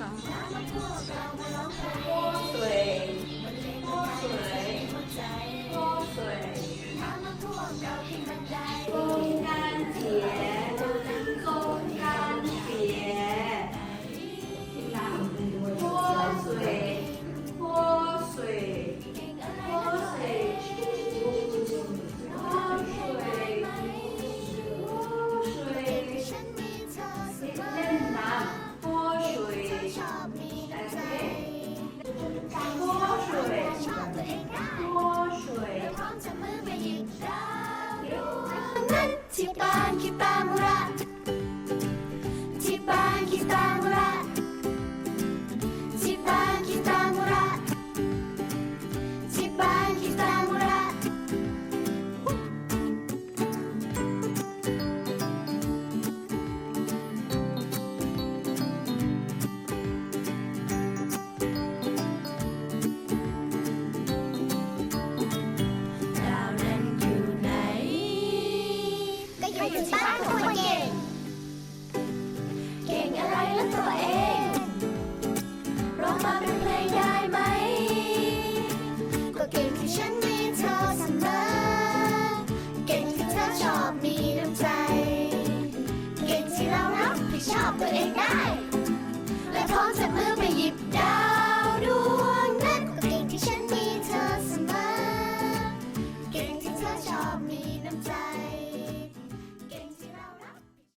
สองสวยสวยสวย ที่บ้านคิดไป บ้านคนเก่ง เก่งอะไรแล้วตัวเอง